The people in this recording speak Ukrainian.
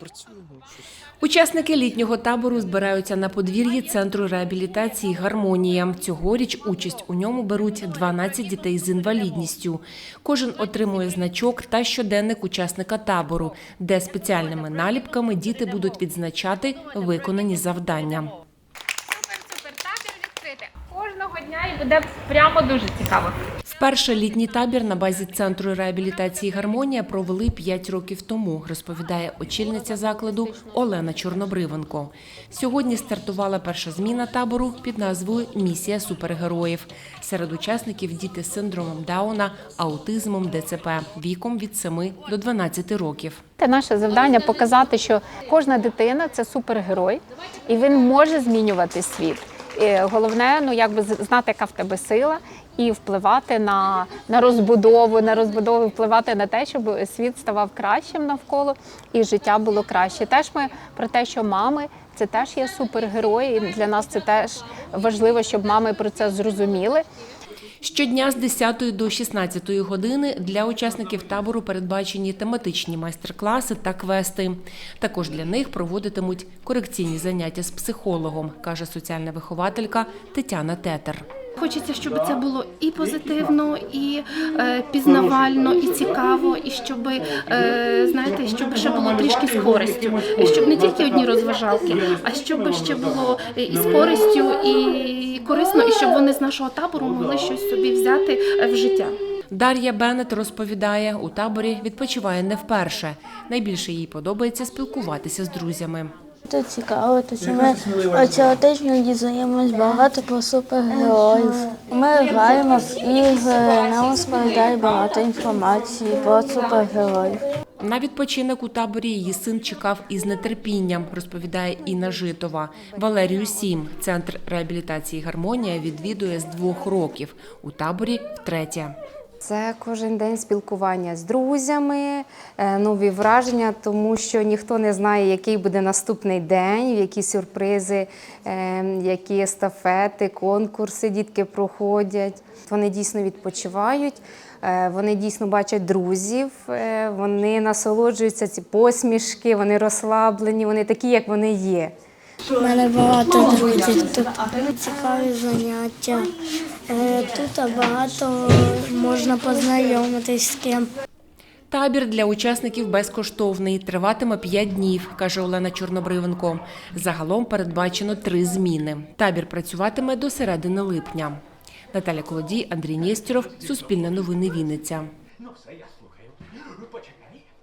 Працюємо. Учасники літнього табору збираються на подвір'ї центру реабілітації Гармонія. Цьогоріч участь у ньому беруть 12 дітей з інвалідністю. Кожен отримує значок та щоденник учасника табору, де спеціальними наліпками діти будуть відзначати виконані завдання. Супер, супер, табір відкрити. Кожного дня і буде прямо дуже цікаво. Вперше літній табір на базі центру реабілітації Гармонія провели 5 років тому, розповідає очільниця закладу Олена Чорнобривенко. Сьогодні стартувала перша зміна табору під назвою Місія супергероїв. Серед учасників діти з синдромом Дауна, аутизмом, ДЦП віком від 7 до 12 років. Це наше завдання показати, що кожна дитина це супергерой, і він може змінювати світ. І головне, ну якби з- знати, яка в тебе сила, і впливати на, на розбудову, на розбудову, впливати на те, щоб світ ставав кращим навколо і життя було краще. Теж ми про те, що мами це теж є супергерої. Для нас це теж важливо, щоб мами про це зрозуміли. Щодня з 10 до 16 години для учасників табору передбачені тематичні майстер-класи та квести. Також для них проводитимуть корекційні заняття з психологом, каже соціальна вихователька Тетяна Тетер. Хочеться, щоб це було і позитивно, і е, пізнавально, і цікаво, і щоб е, знаєте, щоб ще було трішки з користю, щоб не тільки одні розважалки, а щоб ще було і з користю, і корисно, і щоб вони з нашого табору могли щось собі взяти е, в життя. Дар'я Беннет розповідає, у таборі відпочиває не вперше. Найбільше їй подобається спілкуватися з друзями. Це цікаво, тому що ми цього тижня дізнаємось багато про супергероїв. Ми граємо в ігри, нам розповідають багато інформації про супергероїв. На відпочинок у таборі її син чекав із нетерпінням, розповідає Інна Житова. Валерію Сім, центр реабілітації Гармонія відвідує з двох років. У таборі втретє. Це кожен день спілкування з друзями, е, нові враження, тому що ніхто не знає, який буде наступний день, які сюрпризи, е, які естафети, конкурси дітки проходять. Вони дійсно відпочивають, е, вони дійсно бачать друзів, вони насолоджуються ці посмішки, вони розслаблені, вони такі, як вони є. У мене багато друзів. Тут цікаві заняття. Е, Тут багато можна познайомитись з ким. Табір для учасників безкоштовний. Триватиме 5 днів, каже Олена Чорнобривенко. Загалом передбачено три зміни. Табір працюватиме до середини липня. Наталя Колодій, Андрій Нєстєров, Суспільне новини Вінниця.